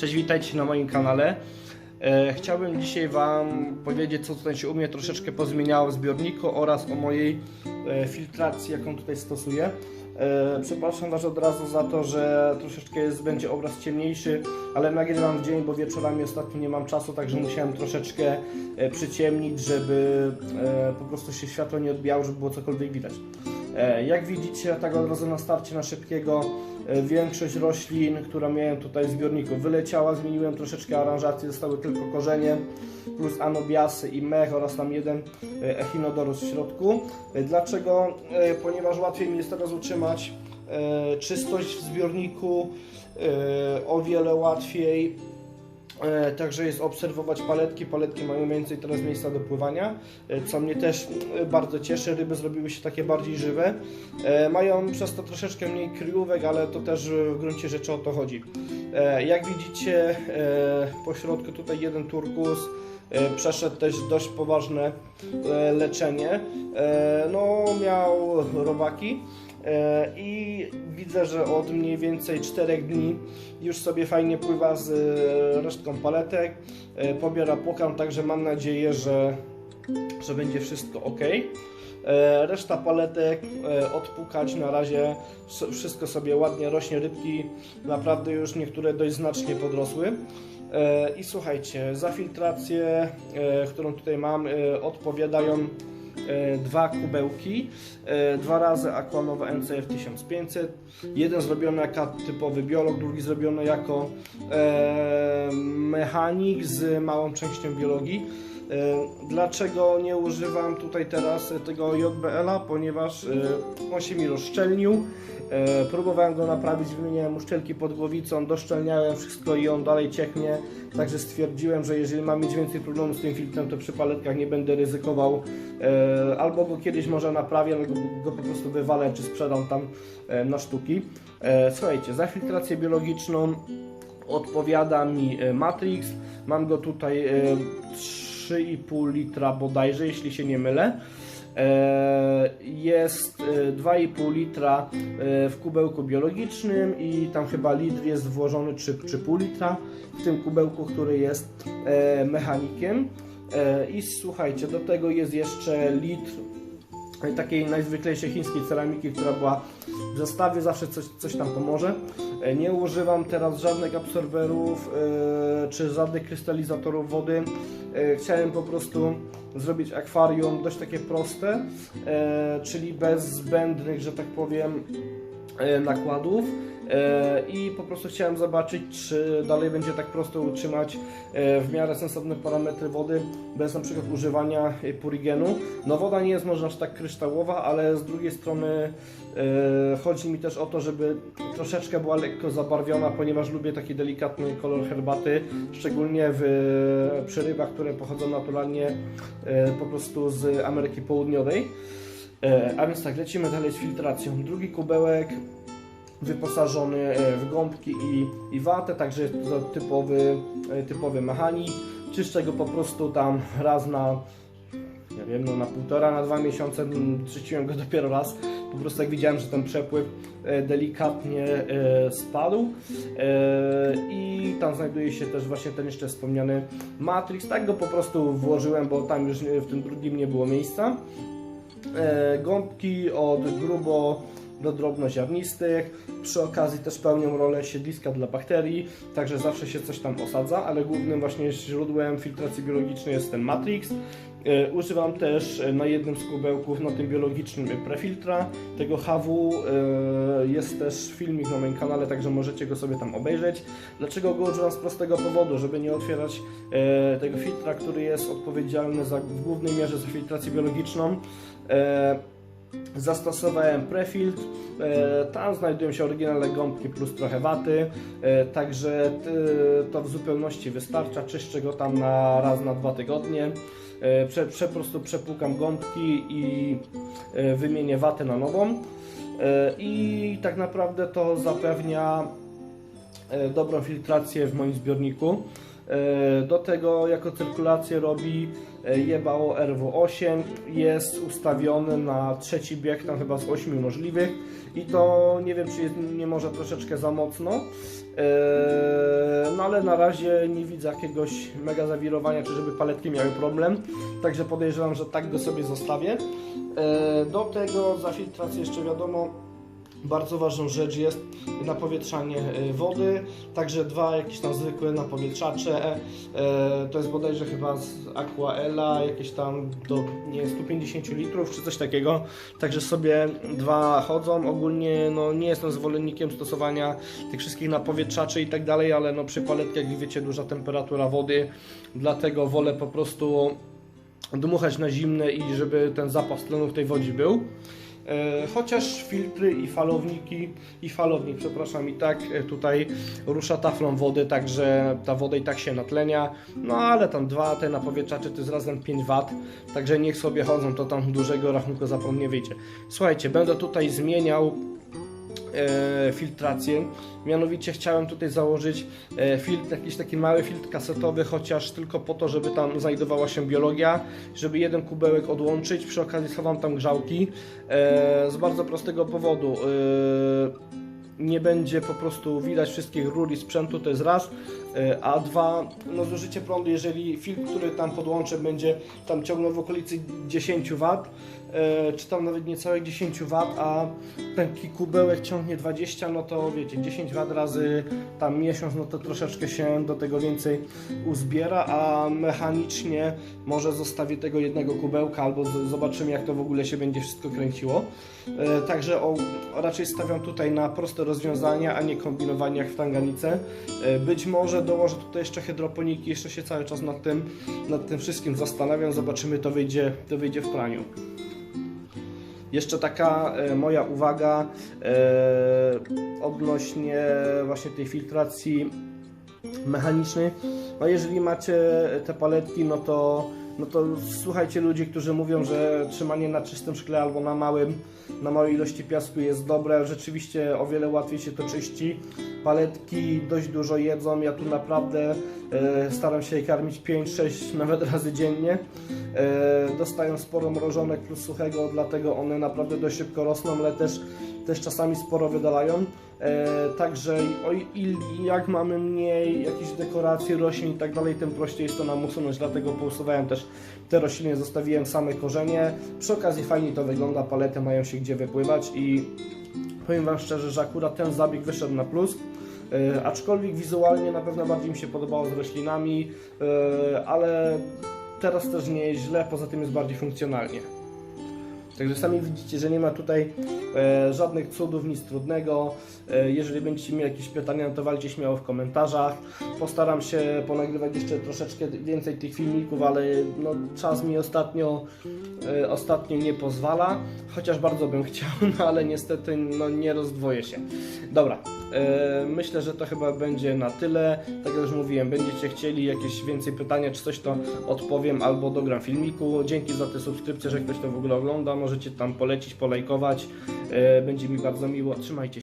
Cześć, witajcie na moim kanale. E, chciałbym dzisiaj Wam powiedzieć, co tutaj się u mnie troszeczkę pozmieniało w zbiorniku oraz o mojej e, filtracji, jaką tutaj stosuję. E, przepraszam Was od razu za to, że troszeczkę jest, będzie obraz ciemniejszy, ale nagrywam w dzień, bo wieczorami ostatnio nie mam czasu, także musiałem troszeczkę przyciemnić, żeby po prostu się światło nie odbijało, żeby było cokolwiek widać. E, Jak widzicie, tak od razu na starcie na szybkiego, e, większość roślin, które miałem tutaj w zbiorniku wyleciała, zmieniłem troszeczkę aranżację, zostały tylko korzenie, plus anobiasy i mech oraz tam jeden e, echinodorus w środku. Dlaczego? Ponieważ łatwiej mi jest teraz utrzymać czystość w zbiorniku, o wiele łatwiej Także jest obserwować paletki. Paletki mają więcej teraz miejsca do pływania, e, co mnie też e, bardzo cieszy. Ryby zrobiły się takie bardziej żywe. E, Mają przez to troszeczkę mniej kryjówek, ale to też e, w gruncie rzeczy o to chodzi. E, Jak widzicie, e, po środku tutaj jeden turkus. e, Przeszedł też dość poważne e, leczenie. E, No, miał robaki. E, I widzę, że od mniej więcej 4 dni już sobie fajnie pływa z e, resztką paletek, e, pobiera pokarm, także mam nadzieję, że, że będzie wszystko ok. Reszta paletek odpukać na razie, wszystko sobie ładnie rośnie, rybki naprawdę już niektóre dość znacznie podrosły. I słuchajcie, za filtrację, którą tutaj mam, odpowiadają dwa kubełki, e, dwa razy Aquanowa NCF 1500, jeden zrobiony jako typowy biolog, drugi zrobiony jako e, mechanik z małą częścią biologii. E, Dlaczego nie używam tutaj teraz tego JBL-a? Ponieważ e, on się mi rozszczelnił. E, Próbowałem go naprawić, wymieniałem mu szczelki pod głowicą, doszczelniałem wszystko i on dalej cieknie. Także stwierdziłem, że jeżeli mam mieć więcej problemów z tym filtrem, to przy paletkach nie będę ryzykował. Albo go kiedyś może naprawię, albo go, po prostu wywalę czy sprzedam tam na sztuki. Słuchajcie, za filtrację biologiczną odpowiada mi Matrix. Mam go tutaj e, 3,5 litra bodajże, jeśli się nie mylę. E, Jest e, 2,5 litra e, w kubełku biologicznym i tam chyba litr jest włożony, czy, czy pół litra w tym kubełku, który jest e, mechanikiem. E, I słuchajcie, do tego jest jeszcze litr takiej najzwyklejszej chińskiej ceramiki, która była w zestawie, zawsze coś, coś tam pomoże. E, Nie używam teraz żadnych absorberów e, czy żadnych krystalizatorów wody. E, Chciałem po prostu zrobić akwarium dość takie proste, czyli bez zbędnych, że tak powiem, nakładów. E, I po prostu chciałem zobaczyć, czy dalej będzie tak prosto utrzymać e, w miarę sensowne parametry wody, bez na przykład używania e, purigenu. No woda nie jest może aż tak kryształowa, ale z drugiej strony e, chodzi mi też o to, żeby troszeczkę była lekko zabarwiona, ponieważ lubię taki delikatny kolor herbaty, szczególnie w, przy rybach, które pochodzą naturalnie e, po prostu z Ameryki Południowej. E, A więc tak, lecimy dalej z filtracją. Drugi kubełek wyposażony e, w gąbki i, i watę, także jest to typowy, e, typowy mechanik. Czyszczę go po prostu tam raz na, nie wiem, no na półtora, na dwa miesiące, mm, czyściłem go dopiero raz. Po prostu jak widziałem, że ten przepływ delikatnie spadł i tam znajduje się też właśnie ten jeszcze wspomniany Matrix. Tak go po prostu włożyłem, bo tam już w tym drugim nie było miejsca. E, Gąbki od grubo do drobnoziarnistych. Przy okazji też pełnią rolę siedliska dla bakterii, także zawsze się coś tam osadza, ale głównym właśnie źródłem filtracji biologicznej jest ten Matrix. E, Używam też e, na jednym z kubełków, na tym biologicznym prefiltra tego HW. E, Jest też filmik na moim kanale, także możecie go sobie tam obejrzeć. Dlaczego go używam z prostego powodu, żeby nie otwierać tego filtra, który jest odpowiedzialny za, w głównej mierze za filtrację biologiczną. E, Zastosowałem prefiltr, e, tam znajdują się oryginalne gąbki plus trochę waty, e, także to w zupełności wystarcza, czyszczę go tam na raz na dwa tygodnie, prze, prze, po prostu przepłukam gąbki i wymienię watę na nową. I tak naprawdę to zapewnia dobrą filtrację w moim zbiorniku. E, Do tego jako cyrkulację robi e, Jebało RW8. Jest ustawiony na trzeci bieg, tam chyba z 8 możliwych. I to nie wiem, czy jest nie może troszeczkę za mocno. E, No ale na razie nie widzę jakiegoś mega zawirowania, czy żeby paletki miały problem. Także podejrzewam, że tak go sobie zostawię. Do tego za filtrację jeszcze wiadomo, bardzo ważną rzecz jest napowietrzanie e, wody, także dwa jakieś tam zwykłe napowietrzacze, e, to jest bodajże chyba z Aquaela, jakieś tam do nie, 150 litrów czy coś takiego, także sobie dwa chodzą, ogólnie no, nie jestem zwolennikiem stosowania tych wszystkich napowietrzaczy i tak dalej, ale no, przy paletkach wiecie duża temperatura wody, dlatego wolę po prostu dmuchać na zimne i żeby ten zapas tlenu w tej wodzie był. E, Chociaż filtry i falowniki, i falownik, przepraszam, i tak e, tutaj rusza taflą wody, także ta woda i tak się natlenia. No ale tam dwa te napowietrzacze to jest razem 5 W, także niech sobie chodzą, to tam dużego rachunku za wyjdzie. Słuchajcie, będę tutaj zmieniał filtrację. Mianowicie chciałem tutaj założyć e, filtr, jakiś taki mały filtr kasetowy, chociaż tylko po to, żeby tam znajdowała się biologia, żeby jeden kubełek odłączyć. Przy okazji schowam tam grzałki e, z bardzo prostego powodu. E, nie będzie po prostu widać wszystkich rur i sprzętu, to jest raz. E, A dwa, no zużycie prądu, jeżeli filtr, który tam podłączę, będzie tam ciągnął w okolicy 10 W, e, czy tam nawet niecałych 10 W, a taki kubełek ciągnie 20, no to wiecie, 10 W razy tam miesiąc, no to troszeczkę się do tego więcej uzbiera, a mechanicznie może zostawię tego jednego kubełka, albo zobaczymy jak to w ogóle się będzie wszystko kręciło. E, Także o, raczej stawiam tutaj na proste rozwiązania, a nie kombinowanie jak w tanganice. Być może dołożę tutaj jeszcze hydroponiki, jeszcze się cały czas nad tym, nad tym wszystkim zastanawiam, zobaczymy to wyjdzie, to wyjdzie w praniu. Jeszcze taka e, moja uwaga e, odnośnie właśnie tej filtracji mechanicznej. No jeżeli macie te paletki, no to, no to słuchajcie ludzi, którzy mówią, że trzymanie na czystym szkle albo na małym, na małej ilości piasku jest dobre. Rzeczywiście o wiele łatwiej się to czyści. Paletki dość dużo jedzą. Ja tu naprawdę staram się je karmić 5-6 nawet razy dziennie. E, dostają sporo mrożonek plus suchego, dlatego one naprawdę dość szybko rosną, ale też, też czasami sporo wydalają. E, także jak mamy mniej jakichś dekoracji, roślin i tak dalej, tym prościej jest to nam usunąć, dlatego pousuwałem też te rośliny, zostawiłem same korzenie. Przy okazji fajnie to wygląda, palety mają się gdzie wypływać i powiem Wam szczerze, że akurat ten zabieg wyszedł na plus. E, aczkolwiek wizualnie na pewno bardziej mi się podobało z roślinami, e, ale teraz też nie jest źle, poza tym jest bardziej funkcjonalnie. Także sami widzicie, że nie ma tutaj e, żadnych cudów, nic trudnego. E, jeżeli będziecie mieli jakieś pytania, no to walcie śmiało w komentarzach. Postaram się ponagrywać jeszcze troszeczkę więcej tych filmików, ale no, czas mi ostatnio, e, ostatnio nie pozwala. Chociaż bardzo bym chciał, no, ale niestety no, nie rozdwoję się. Dobra, e, myślę, że to chyba będzie na tyle. Tak jak już mówiłem, będziecie chcieli jakieś więcej pytania czy coś, to odpowiem albo dogram filmiku. Dzięki za te subskrypcje, że ktoś to w ogóle ogląda. Możecie tam polecić, polajkować. E, będzie mi bardzo miło. Trzymajcie się.